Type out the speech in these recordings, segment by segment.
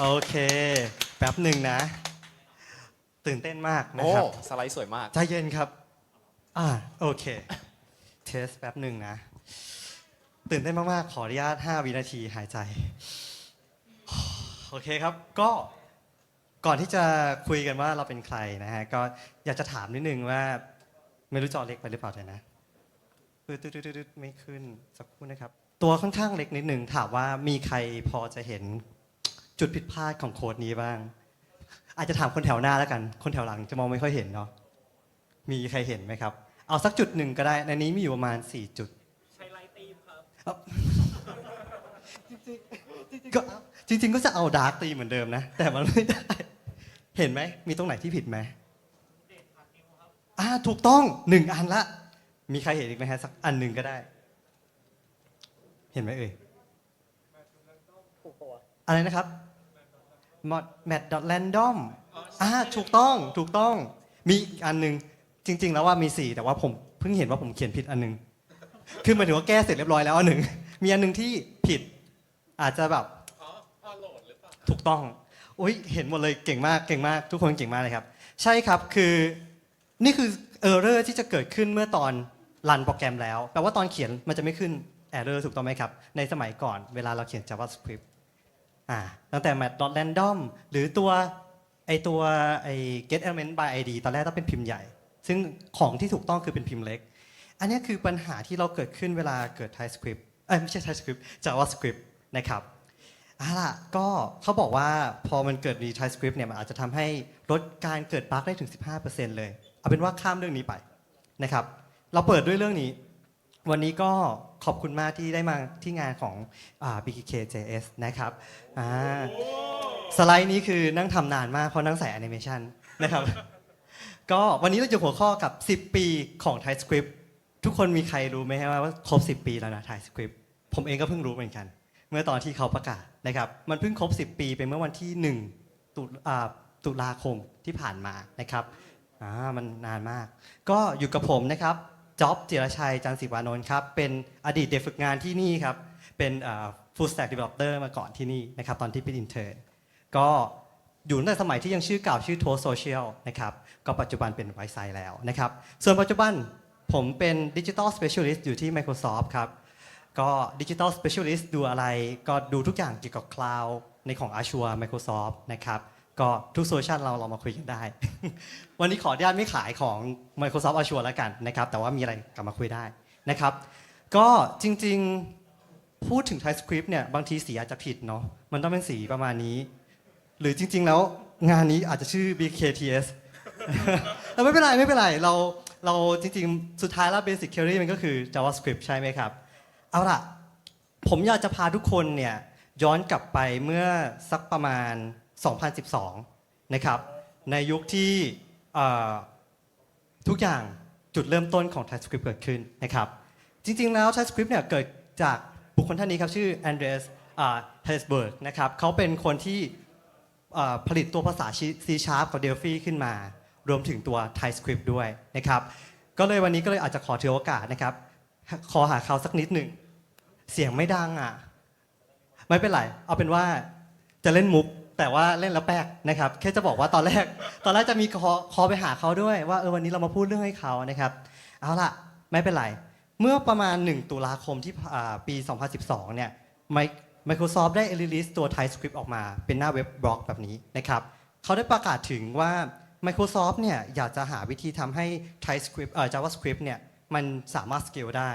โอเค แป๊บหนึ่งนะ ตื่นเต้นมากนะโอ้ ครับ สไลด์สวยมาก ใจเย็นครับ อ่า โอเค เทสแป๊บหนึ่งนะ ตื่นเต้นมาก ๆ ขออนุญาต 5 วินาทีหายใจ โอเคครับ ก็ ก่อนที่จะคุยกันว่าเราเป็นใครนะฮะ ก็อยากจะถามนิดนึงว่า ไม่รู้จอเล็กไปหรือเปล่าเดี๋ยวนะตืดตืดตืดไม่ขึ้น สักครู่นะครับ ตัวค่อนข้างเล็กนิดนึงถามว่ามีใครพอจะเห็น จุดผิดพลาดของโค้ดนี้บ้าง อาจจะถามคนแถวหน้าแล้วกัน คนแถวหลังจะมองไม่ค่อยเห็นเนาะมีใครเห็นไหมครับ เอาสักจุดหนึ่งก็ได้ ในนี้มีอยู่ประมาณ 4 จุด ใช้ไลท์ตีมครับก็จริง ๆ ก็จะเอาดาร์กตีเหมือนเดิมนะ แต่มันไม่ได้ เห็นไหม มีตรงไหนที่ผิดไหมอ่าถูกต้องหนึ่งอันละ มีใครเห็นอีกไหมฮะสักอันหนึ่งก็ได้ เห็นไหมเอ่ยอะไรนะครับ แมทดอทแรนดอมอ่าถูกต้องถูกต้อง มีอีกอันหนึ่งจริง ๆ แล้วว่ามีสี่แต่ว่าผมเพิ่งเห็นว่าผมเขียนผิดอันหนึ่งคือหมายถึงว่าแก้เสร็จเรียบร้อยแล้วอันหนึ่ง มีอันหนึ่งที่ผิด อาจจะแบบถูกต้องอุ้ยเห็นหมดเลยเก่งมากเก่งมาก ทุกคนเก่งมากเลยครับ ใช่ครับคือนี่คือเออร์เรอร์ที่จะเกิดขึ้นเมื่อตอนรันโปรแกรมแล้วแปลว่าตอนเขียนมันจะไม่ขึ้น error ถูกต้องไหมครับ ในสมัยก่อนเวลาเราเขียน JavaScript อ่าตั้งแต่ mat.random หรือตัวไอตัวไอ get element by id ตอนแรกต้องเป็นพิมพ์ใหญ่ ซึ่งของที่ถูกต้องคือเป็นพิมพ์เล็ก อันนี้คือปัญหาที่เราเกิดขึ้นเวลาเกิด TypeScript เอ้ยไม่ใช่ TypeScript JavaScript นะครับเอาล่ะก็เขาบอกว่าพอมันเกิดมี TypeScript เนี่ยมันอาจจะทำให้ลดการเกิดบั๊กได้ถึง 15%เลย เอาเป็นว่าข้ามเรื่องนี้ไปนะครับ เราเปิดด้วยเรื่องนี้ วันนี้ก็ขอบคุณมากที่ได้มาที่งานของอ่า BKKJS นะครับอ่าสไลด์นี้คือนั่งทำนานมากเพราะนั่งใส่แอนิเมชันนะครับ ก็วันนี้เราจะหัวข้อกับ 10 ปีของ TypeScript ทุกคนมีใครรู้ไหมฮะว่าครบ 10 ปีแล้วนะ TypeScript ผมเองก็เพิ่งรู้เหมือนกัน เมื่อตอนที่เขาประกาศนะครับ มันเพิ่งครบ 10 ปีไปเมื่อวันที่ 1 ตุอ่าตุลาคมที่ผ่านมานะครับอ่ามันนานมาก ก็อยู่กับผมนะครับ จ็อบจิรชัยจันทร์ศิวานนท์ครับ เป็นอดีตเด็กฝึกงานที่นี่ครับ เป็นอ่า full stack developer มาก่อนที่นี่นะครับ ตอนที่เป็น intern ก็อยู่ตั้งแต่สมัยที่ยังชื่อเก่าชื่อ Toast Social นะครับ ก็ปัจจุบันเป็นไวซ์ไซแล้วนะครับ ส่วนปัจจุบันผมเป็น Digital Specialist อยู่ที่ Microsoft ครับ ก็ Digital Specialist ดูอะไรก็ดูทุกอย่างเกี่ยวกับ Cloud ในของ Azure Microsoft นะครับ ก็ทุกโซลูชันเราเรามาคุยกันได้ วันนี้ขออนุญาตไม่ขายของ Microsoft Azure แล้วกันนะครับ แต่ว่ามีอะไรกลับมาคุยได้นะครับ ก็จริงๆพูดถึง TypeScript เนี่ยบางทีสีอาจจะผิดเนาะมันต้องเป็นสีประมาณนี้ หรือจริง ๆ แล้วงานนี้อาจจะชื่อ BKTS แต่ไม่เป็นไรไม่เป็นไรเราเราจริงๆ สุดท้ายแล้ว Basic Theory มันก็คือ JavaScript ใช่ไหมครับ เอาล่ะ ผมอยากจะพาทุกคนเนี่ยย้อนกลับไปเมื่อสักประมาณ 2012 นะครับ ในยุคที่ทุกอย่างจุดเริ่มต้นของ TypeScript เกิดขึ้นนะครับ จริงๆแล้ว TypeScript เนี่ยเกิดจากบุคคลท่านนี้ครับ ชื่อ Andreas เฮสเบิร์กนะครับเขาเป็นคนที่ผลิตตัวภาษา C Sharp กับ Delphi ขึ้นมา รวมถึงตัว TypeScript ด้วยนะครับ ก็เลยวันนี้ก็เลยอาจจะขอถือโอกาสนะครับ ขอหาเขาสักนิดหนึ่ง เสียงไม่ดังอะ ไม่เป็นไร เอาเป็นว่าจะเล่นมุก แต่ว่าเล่นแล้วแป๊กนะครับแค่จะบอกว่าตอนแรก ตอนแรกจะมีคอคอไปหาเขาด้วย ว่าเออวันนี้เรามาพูดเรื่องให้เขานะครับ เอาล่ะไม่เป็นไรเมื่อประมาณ 1 ตุลาคมที่อ่าปี 2012 เนี่ย Mic- Microsoft ได้ release ตัว TypeScript ออกมาเป็นหน้าเว็บบล็อกแบบนี้นะครับเขาได้ประกาศถึงว่า Microsoft เนี่ยอยากจะหาวิธีทำให้ TypeScript เอ่อ JavaScript เนี่ยมันสามารถ scale ได้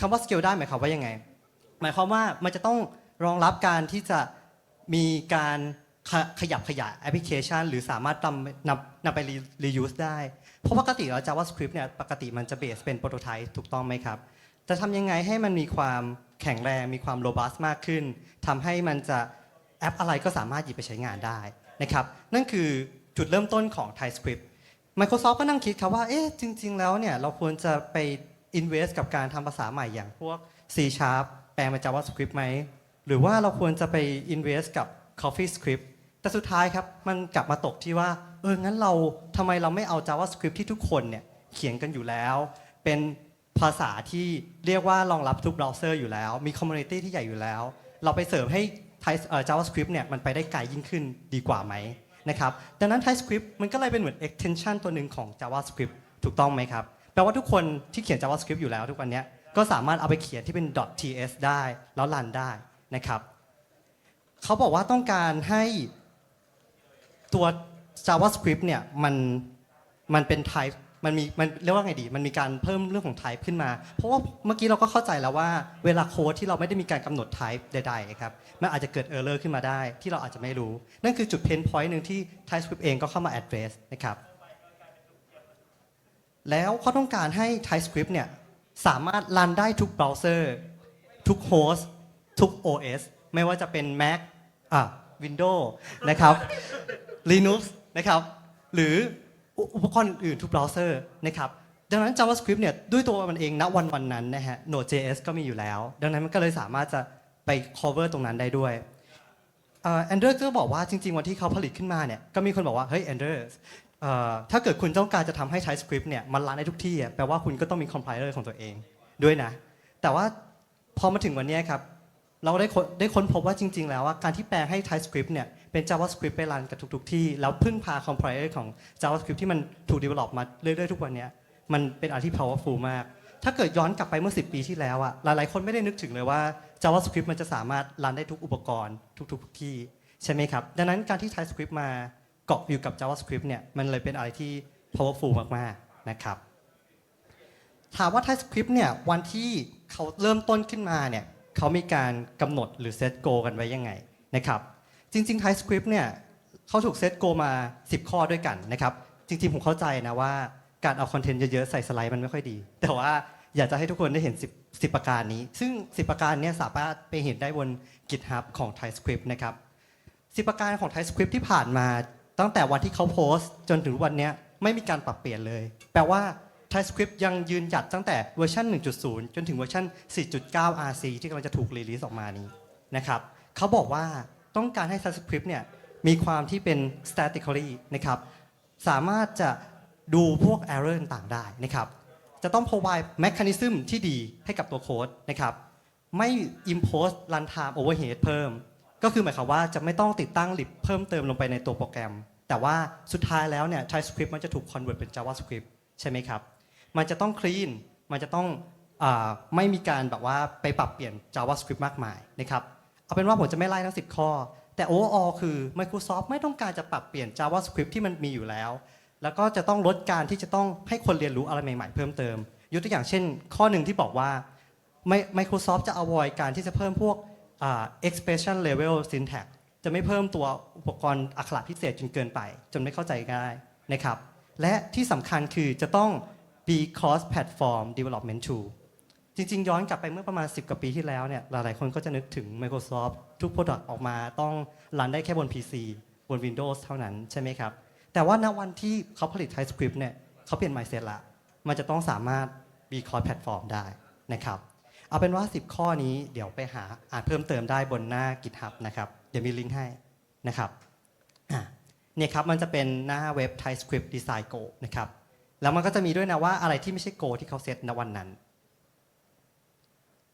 คำว่า scale ได้หมายความว่ายังไง หมายความว่ามันจะต้องรองรับการที่จะมีการ ขขยับขยายแอปพลิเคชัน หรือสามารถนำนำนำไป re- reuse ได้ เพราะปกติแล้ว JavaScript เนี่ยปกติมันจะเบสเป็นโปรโตไทป์ถูกต้องไหมครับ จะทำยังไงให้มันมีความแข็งแรงมีความโรบัสมากขึ้นทำให้มันจะแอปอะไรก็สามารถหยิบไปใช้งานได้นะครับ นั่นคือจุดเริ่มต้นของ TypeScript Microsoft ก็นั่งคิดครับว่า เอ๊ะ จริง ๆ แล้วเนี่ย เราควรจะไป invest กับการทำภาษาใหม่อย่างพวก C Sharp แปลงเป็น JavaScript ไหม หรือว่าเราควรจะไป invest กับ CoffeeScript แต่สุดท้ายครับมันกลับมาตกที่ว่า เออ งั้นเราทำไมเราไม่เอา JavaScript ที่ทุกคนเนี่ยเขียนกันอยู่แล้ว เป็นภาษาที่เรียกว่ารองรับทุกเบราว์เซอร์อยู่แล้ว มีคอมมูนิตี้ที่ใหญ่อยู่แล้ว เราไปเสริมให้ JavaScript เนี่ยมันไปได้ไกลยิ่งขึ้นดีกว่าไหมนะครับดังนั้น TypeScript มันก็เลยเป็นเหมือน extension ตัวหนึ่งของ JavaScript ถูกต้องไหมครับ แปลว่าทุกคนที่เขียน JavaScript อยู่แล้วทุกวันนี้ก็สามารถเอาไปเขียนที่เป็น .ts ได้ แล้วรันได้นะครับเขาบอกว่าต้องการให้ ตัว JavaScript เนี่ยมันมันเป็น type มันมีมันเรียกว่าไงดี มันมีการเพิ่มเรื่องของ type ขึ้นมา เพราะว่าเมื่อกี้เราก็เข้าใจแล้วว่าเวลาโค้ดที่เราไม่ได้มีการกำหนด type ใดๆครับมันอาจจะเกิด error ขึ้นมาได้ที่เราอาจจะไม่รู้ นั่นคือจุด pain point หนึ่งที่ TypeScript เองก็เข้ามา address นะครับแล้วเขาต้องการให้ TypeScript เนี่ยสามารถรันได้ทุกเบราว์เซอร์ทุกโฮสต์ทุก OS ไม่ว่าจะเป็น Mac อะ Windows นะครับ Linux นะครับหรืออุปกรณ์อื่นทุกเบราว์เซอร์นะครับดังนั้น JavaScript เนี่ยด้วยตัวมันเองณวันวันนั้นนะฮะ Node.js ก็มีอยู่แล้ว ดังนั้นมันก็เลยสามารถจะไป cover ตรงนั้นได้ด้วยแอนเดอร์ก็บอกว่าจริง ๆ วันที่เขาผลิตขึ้นมาเนี่ยก็มีคนบอกว่า เฮ้ยแอนเดอร์ถ้าเกิดคุณต้องการจะทำให้ TypeScript เนี่ยมันรันได้ทุกที่แปลว่าคุณก็ต้องมี compiler ของตัวเองด้วยนะ แต่ว่าพอมาถึงวันนี้ครับ เราได้ค้นได้ค้นพบว่าจริง ๆ แล้วว่าการที่แปลให้ TypeScript เนี่ยเป็น JavaScript ไปรันกับทุก ๆ ที่ แล้วพึ่งพา compiler ของ JavaScript ที่มันถูก develop มาเรื่อย ๆ ทุกวันเนี้ยมันเป็นอะไรที่ powerful มาก ถ้าเกิดย้อนกลับไปเมื่อ 10 ปีที่แล้วอะหลาย ๆ คนไม่ได้นึกถึงเลยว่า JavaScript มันจะสามารถรันได้ทุกอุปกรณ์ทุก ๆ ที่ใช่ไหมครับ ดังนั้นการที่ TypeScript มาเกาะอยู่กับ JavaScript เนี่ยมันเลยเป็นอะไรที่ powerful มากๆนะครับถามว่า TypeScript เนี่ยวันที่เขาเริ่มต้นขึ้นมาเนี่ย เขามีการกำหนดหรือ set goal กันไว้ยังไงนะครับ จริงๆ TypeScript เนี่ยเขาถูก set goal มา 10 ข้อด้วยกันนะครับ จริงๆ ผมเข้าใจนะว่าการเอาคอนเทนต์เยอะๆ ใส่สไลด์มันไม่ค่อยดี แต่ว่าอยากจะให้ทุกคนได้เห็น 10 10ประการนี้ ซึ่ง 10 ประการเนี้สามารถไปเห็นได้บน GitHub ของ TypeScript นะครับ 10 ประการของ TypeScript ที่ผ่านมาตั้งแต่วันที่เขาโพสต์ จนถึงวันนี้ไม่มีการปรับเปลี่ยนเลย แปลว่า TypeScript ยังยืนหยัดตั้งแต่เวอร์ชัน1.0 จนถึงเวอร์ชัน4.9 RC ที่กำลังจะถูกรีลีสออกมานี้นะครับเขาบอกว่าต้องการให้ TypeScript เนี่ยมีความที่เป็น statically นะครับสามารถจะดูพวก error ต่างได้นะครับจะต้อง provide mechanism ที่ดีให้กับตัวโค้ดนะครับไม่ impose runtime overhead เพิ่ม ก็คือหมายความว่าจะไม่ต้องติดตั้ง lib เพิ่มเติมลงไปในตัวโปรแกรม แต่ว่าสุดท้ายแล้วเนี่ย TypeScript มันจะถูก convert เป็น JavaScript ใช่ไหมครับ มันจะต้อง clean มันจะต้องอไม่มีการแบบว่าไปปรับเปลี่ยน JavaScript มากมายนะครับเอาเป็นว่าผมจะไม่ไล่ทั้ง 10 ข้อ แต่ overall คือ Microsoft ไม่ต้องการจะปรับเปลี่ยน JavaScript ที่มันมีอยู่แล้ว แล้วก็จะต้องลดการที่จะต้องให้คนเรียนรู้อะไรใหม่ๆ เพิ่มเติม ยกตัวอย่างเช่น ข้อหนึ่งที่บอกว่า Microsoft จะ avoid การที่จะเพิ่มพวก expression level syntax จะไม่เพิ่มตัวอุปกรณ์อักขระพิเศษจนเกินไป จนไม่เข้าใจง่ายนะครับ และที่สำคัญคือจะต้อง be cross platform development tool จริง ๆ ย้อนกลับไปเมื่อประมาณ 10 กว่าปีที่แล้วเนี่ยหลาย ๆ คนก็จะนึกถึง Microsoft ทุก Product ออกมาต้องรันได้แค่บน PC บน Windows เท่านั้นใช่ไหมครับ แต่ว่าณวันที่เขาผลิต TypeScript เนี่ยเขาเปลี่ยน mindset ละ มันจะต้องสามารถ be cross platform ได้นะครับ เอาเป็นว่า 10 ข้อนี้เดี๋ยวไปหาอ่านเพิ่มเติมได้บนหน้า GitHub นะครับ เดี๋ยวมีลิงก์ให้นะครับเนี่ยครับมันจะเป็นหน้าเว็บ TypeScript Design Go นะครับ แล้วมันก็จะมีด้วยนะว่าอะไรที่ไม่ใช่ Go ที่เขาเซตในวันนั้น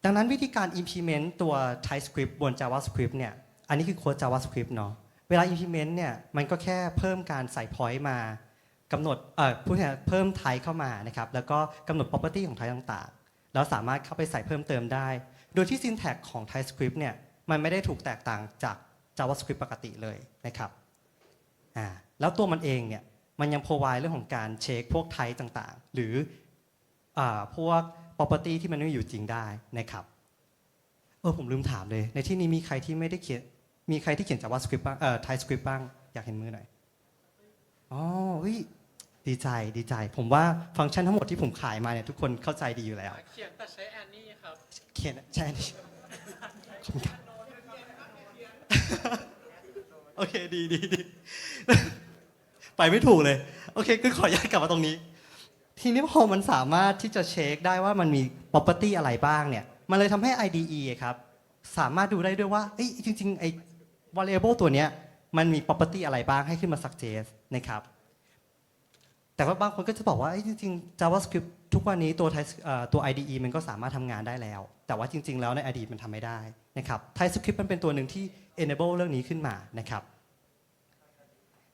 ดังนั้นวิธีการ implement ตัว TypeScript บน JavaScript เนี่ย อันนี้คือโค้ด JavaScript เนาะ เวลา implement เนี่ย มันก็แค่เพิ่มการใส่ point มากำหนด เอ่อพูดง่ายๆเพิ่ม type เข้ามานะครับ แล้วก็กำหนด property ของ type ต่างๆ แล้วสามารถเข้าไปใส่เพิ่มเติมได้ โดยที่ syntax ของ TypeScript เนี่ย มันไม่ได้ถูกแตกต่างจาก JavaScript ปกติเลยนะครับ อ่า แล้วตัวมันเองเนี่ย มันยัง provide เรื่องของการเช็คพวก type ต่างๆ หรืออ่าพวก property ที่มันไม่มีอยู่จริงได้นะครับเออผมลืมถามเลย ในที่นี้มีใครที่ไม่ได้เขียนมีใครที่เขียน JavaScript บ้างเอ่อ TypeScript บ้าง อยากเห็นมือหน่อยอ๋อเฮ้ยดีใจดีใจ ผมว่าฟังก์ชันทั้งหมดที่ผมขายมาเนี่ยทุกคนเข้าใจดีอยู่แล้ว เขียนแต่ใช้แอนนี่ครับ เขียนใช่นี่ขอบคุณครับโอเคดีดีดี ไปไม่ถูกเลย โอเคก็ขออนุญาตกลับมาตรงนี้ ทีนี้พอมันสามารถที่จะเช็คได้ว่ามันมี property อะไรบ้างเนี่ย มันเลยทำให้ IDE ครับ สามารถดูได้ด้วยว่าเอ้ยจริงๆไอ้ variable ตัวเนี้ยมันมี property อะไรบ้างให้ขึ้นมา suggest นะครับ แต่ว่าบางคนก็จะบอกว่าเอ้ยจริงๆ JavaScript ทุกวันนี้ตัว Type- เอ่อตัว IDE มันก็สามารถทำงานได้แล้ว แต่ว่าจริง ๆ แล้วในอดีตมันทำไม่ได้นะครับ TypeScript มันเป็นตัวหนึ่งที่ enable เรื่องนี้ขึ้นมานะครับ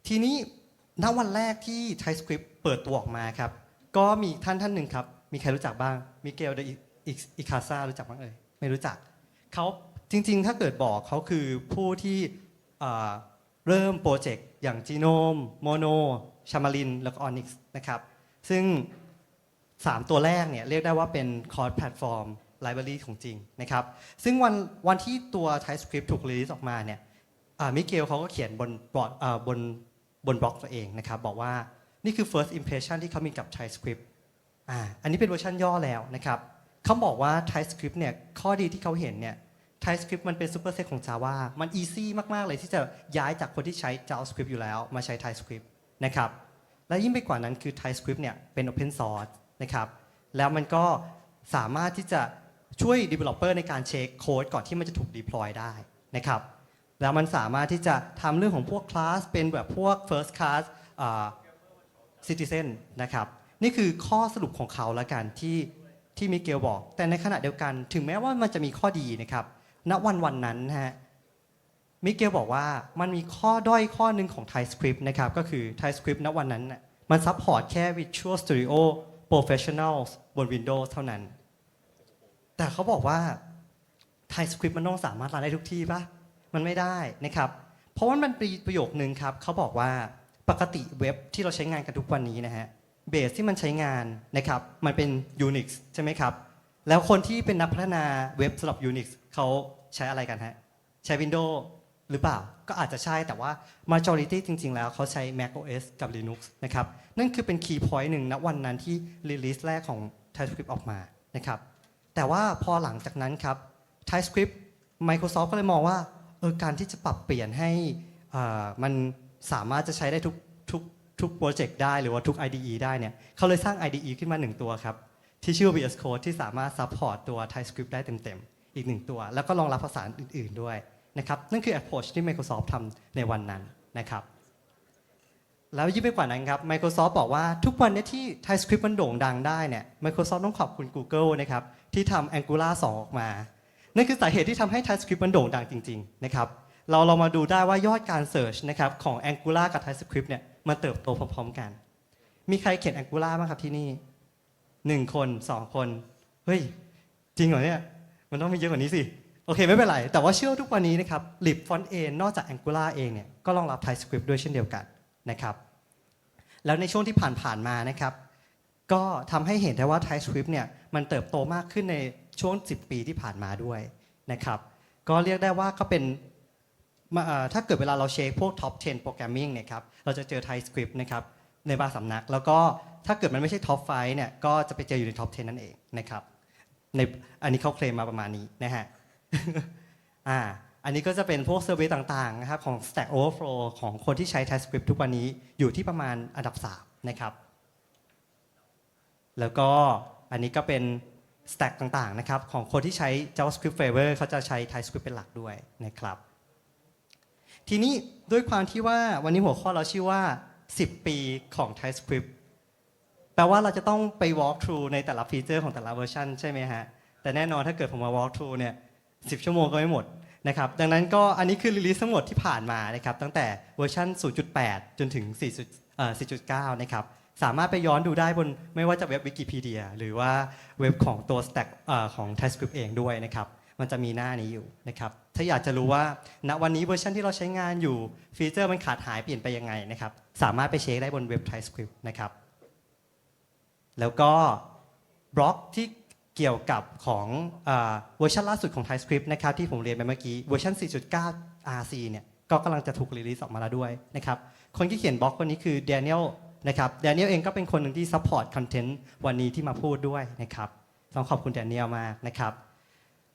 ทีนี้ ณวันแรกที่ TypeScript เปิดตัวออกมาครับ ก็มีท่านท่านหนึ่งครับ มีใครรู้จักบ้าง มิเกลเดอิคาซารู้จักบ้างเอ่ย ไม่รู้จัก เขาจริง ๆ ถ้าเกิดบอกเขาคือผู้ที่เริ่มโปรเจกต์อย่าง Genome Mono ชามาริน แล้วก็ Onyx นะครับ ซึ่ง 3 ตัวแรกเนี่ยเรียกได้ว่าเป็น Core Platform Library ของจริงนะครับ ซึ่งวันวันที่ตัว TypeScript ถูกรีลิสออกมาเนี่ยมิเกลเขาก็เขียนบนบอกอ่าบน บนบล็อกตัวเองนะครับบอกว่านี่คือ first impression ที่เขามีกับ TypeScript อ่าอันนี้เป็นเวอร์ชันย่อแล้วนะครับเขาบอกว่า TypeScript เนี่ยข้อดีที่เขาเห็นเนี่ย TypeScript มันเป็น superset ของ Java มัน easy มาก ๆ เลยที่จะย้ายจากคนที่ใช้ JavaScript อยู่แล้วมาใช้ TypeScript นะครับและยิ่งไปกว่านั้นคือ TypeScript เนี่ยเป็น open source นะครับแล้วมันก็สามารถที่จะช่วย developer ในการเช็คโค้ดก่อนที่มันจะถูก deploy ได้นะครับ แล้วมันสามารถที่จะทำเรื่องของพวก class เป็นแบบพวก first class citizen นะครับนี่คือข้อสรุปของเขาละกันที่ที่มิเกลบอก แต่ในขณะเดียวกัน ถึงแม้ว่ามันจะมีข้อดีนะครับณวันวันนั้นนะฮะมิเกลบอกว่ามันมีข้อด้อยข้อหนึ่งของ TypeScript นะครับก็คือ TypeScript ณวันนั้นน่ะมันซัพพอร์ตแค่ Visual Studio Professional บน Windows เท่านั้น แต่เขาบอกว่า TypeScript มันต้องสามารถรันได้ทุกที่ปะ มันไม่ได้นะครับ เพราะว่ามันมีประโยคนึงครับเขาบอกว่าปกติเว็บที่เราใช้งานกันทุกวันนี้นะฮะเบสที่มันใช้งานนะครับมันเป็น Unix ใช่ไหมครับ แล้วคนที่เป็นนักพัฒนาเว็บสำหรับ Unix เขาใช้อะไรกันฮะใช้ Windows หรือเปล่าก็อาจจะใช่แต่ว่า majority จริง ๆ แล้วเขาใช้ Mac OS กับ Linux นะครับนั่นคือเป็น key point หนึ่งณวันนั้นที่ release แรกของ TypeScript ออกมานะครับแต่ว่าพอหลังจากนั้นครับ TypeScript Microsoft ก็เลยมองว่า เออการที่จะปรับเปลี่ยนให้อ่ามันสามารถจะใช้ได้ทุกทุกทุกโปรเจกต์ได้หรือว่าทุก IDE ได้เนี่ยเขาเลยสร้าง IDE ขึ้นมาหนึ่งตัวครับ ที่ชื่อ VS Code ที่สามารถ support ตัว TypeScript ได้เต็มๆ อีกหนึ่งตัว แล้วก็รองรับภาษาอื่น ๆด้วยนะครับนั่นคือ approach ที่ Microsoft ทำในวันนั้นนะครับแล้วยิ่งไปกว่านั้นครับ Microsoft บอกว่าทุกวันนี้ที่ TypeScript มันโด่งดังได้เนี่ย Microsoft ต้องขอบคุณ Google นะครับที่ทำ Angular 2 ออกมา นั่นคือสาเหตุที่ทำให้ TypeScript มันโด่งดังจริงๆนะครับเราเรามาดูได้ว่ายอดการ Search นะครับของ Angular กับ TypeScript เนี่ยมันเติบโตพร้อมๆกัน มีใครเขียน Angular บ้างครับที่นี่หนึ่งคนสองคนเฮ้ยจริงเหรอเนี่ยมันต้องมีเยอะกว่านี้สิ โอเคไม่เป็นไร แต่ว่าเชื่อทุกวันนี้นะครับ lib front end นอกจาก Angular เองเนี่ยก็รองรับ TypeScript ด้วยเช่นเดียวกันนะครับแล้วในช่วงที่ผ่านๆมานะครับก็ทำให้เห็นได้ว่า TypeScript เนี่ยมันเติบโตมากขึ้นใน ช่วง 10 ปีที่ผ่านมาด้วยนะครับก็เรียกได้ว่าก็เป็นถ้าเกิดเวลาเราเช็คพวก top 10 programming เนี่ยครับเราจะเจอ TypeScript นะครับในบางสำนัก แล้วก็ถ้าเกิดมันไม่ใช่ top 5เนี่ยก็จะไปเจออยู่ใน top 10 นั่นเองนะครับในอันนี้เขาเคลมมาประมาณนี้นะฮะอ่าอันนี้ก็จะเป็นพวกเซอร์เวยต่างๆนะครับของ Stack Overflow ของคนที่ใช้ TypeScript ทุกวันนี้อยู่ที่ประมาณอันดับ 3 นะครับ แล้วก็อันนี้ก็เป็น Stack ต่างๆนะครับของคนที่ใช้ JavaScript Flavor เขาจะใช้ TypeScript เป็นหลักด้วยนะครับ ทีนี้ด้วยความที่ว่าวันนี้หัวข้อเราชื่อว่า 10 ปีของ TypeScript แปลว่าเราจะต้องไป walk through ในแต่ละฟีเจอร์ของแต่ละเวอร์ชันใช่ไหมฮะ แต่แน่นอนถ้าเกิดผมมา walk through เนี่ย10 ชั่วโมงก็ไม่หมดนะครับดังนั้นก็อันนี้คือ release ทั้งหมดที่ผ่านมานะครับตั้งแต่เวอร์ชัน0.8 จนถึง4.9 นะครับ สามารถไปย้อนดูได้บนไม่ว่าจะเว็บวิกิพีเดียหรือว่าเว็บของตัว Stack อของ TypeScript เองด้วยนะครับ มันจะมีหน้านี้อยู่นะครับ ถ้าอยากจะรู้ว่าณวันนี้เวอร์ชันที่เราใช้งานอยู่ฟีเจอร์มันขาดหายเปลี่ยนไปยังไงนะครับ สามารถไปเช็คได้บนเว็บ TypeScript นะครับ แล้วก็บล็อกที่เกี่ยวกับของเออเวอร์ชันล่าสุดของ TypeScript นะครับที่ผมเรียนไปเมื่อกี้เวอร์ชัน 4.9 RC เนี่ยก็กำลังจะถูกรีลิสออกมาแล้วด้วยนะครับ คนที่เขียนบล็อกคนนี้คือ Daniel นะครับ Daniel เองก็เป็นคนหนึ่งที่ support content วันนี้ที่มาพูดด้วยนะครับต้องขอบคุณ Daniel มากนะครับ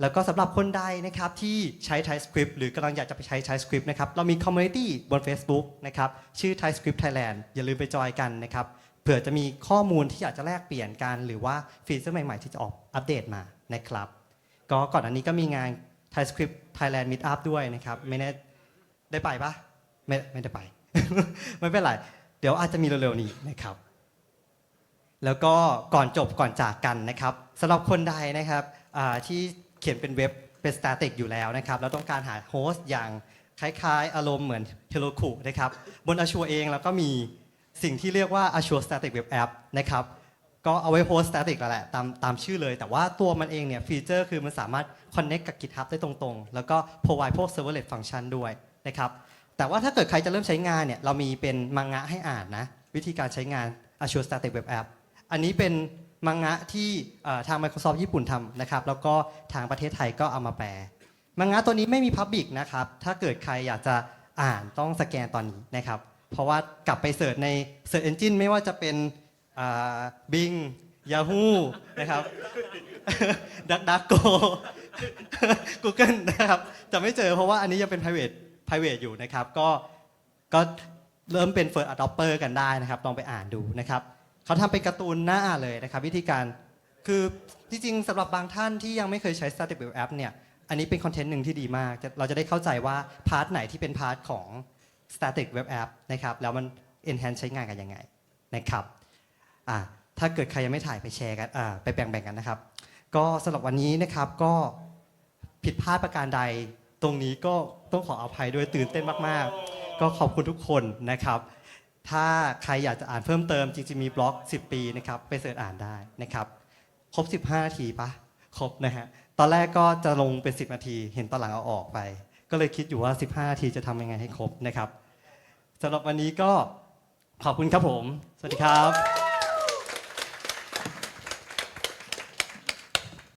แล้วก็สำหรับคนใดนะครับที่ใช้ TypeScript หรือกำลังอยากจะไปใช้ TypeScript นะครับเรามี community บน Facebook นะครับชื่อ TypeScript Thailand อย่าลืมไปจอยกันนะครับเผื่อจะมีข้อมูลที่อยากจะแลกเปลี่ยนกัน หรือว่าฟีเจอร์ใหม่ ๆ ที่จะออกอัปเดตมานะครับ ก็ก่อนอันนี้ก็มีงาน TypeScript Thailand Meetup ด้วยนะครับไม่ได้ไปปะไม่ไม่ได้ไป ไม่เป็นไร เดี๋ยวอาจจะมีเร็วๆนี้นะครับ แล้วก็ก่อนจบก่อนจากกันนะครับสำหรับคนใดนะครับที่เขียนเป็นเว็บเป็นสแตติกอยู่แล้วนะครับแล้วต้องการหาโฮสต์อย่างคล้ายๆ อารมณ์เหมือน Heroku นะครับบน Azure เองแล้วก็มีสิ่งที่เรียกว่า Azure Static Web App นะครับก็เอาไว้โฮสต์ static แหละตามตามชื่อเลย แต่ว่าตัวมันเองเนี่ยฟีเจอร์คือมันสามารถ connect กับ GitHub ได้ตรงๆ แล้วก็ provide พวก serverless function ด้วยนะครับ แต่ว่าถ้าเกิดใครจะเริ่มใช้งานเนี่ยเรามีเป็นมังงะให้อ่านนะ วิธีการใช้งาน Azure Static Web App อันนี้เป็นมังงะที่ทาง Microsoft ญี่ปุ่นทำนะครับ แล้วก็ทางประเทศไทยก็เอามาแปล มังงะตัวนี้ไม่มี Public นะครับ ถ้าเกิดใครอยากจะอ่านต้องสแกนตอนนี้นะครับ เพราะว่ากลับไปเสิร์ชใน Search Engine ไม่ว่าจะเป็นบิง Yahoo นะครับดักดักโก Google นะครับ จะไม่เจอเพราะว่าอันนี้ยังเป็น private private อยู่นะครับก็ก็เริ่มเป็น first adopter กันได้นะครับลองไปอ่านดูนะครับเขาทำเป็นการ์ตูนหน้าเลยนะครับ วิธีการคือจริงๆสำหรับบางท่านที่ยังไม่เคยใช้ static web app เนี่ยอันนี้เป็นคอนเทนต์หนึ่งที่ดีมาก เราจะได้เข้าใจว่าพาร์ทไหนที่เป็นพาร์ทของ static web app นะครับแล้วมัน enhance ใช้งานกันยังไงนะครับอ่าถ้าเกิดใครยังไม่ถ่ายไปแชร์กันอ่าไปแบ่งๆกันนะครับ ก็สำหรับวันนี้นะครับก็ผิดพลาดประการใด ตรงนี้ก็ต้องขออภัยด้วยตื่นเต้นมากๆ ก็ขอบคุณทุกคนนะครับ ถ้าใครอยากจะอ่านเพิ่มเติมจริงๆมีบล็อก 10 ปีนะครับไปเสิร์ชอ่านได้นะครับ ครบ 15 นาทีปะครบนะฮะตอนแรกก็จะลงเป็น 10 นาที เห็นตอนหลังเอาออกไป ก็เลยคิดอยู่ว่า 15 นาทีจะทำยังไงให้ครบนะครับสำหรับวันนี้ก็ขอบคุณครับผม สวัสดีครับ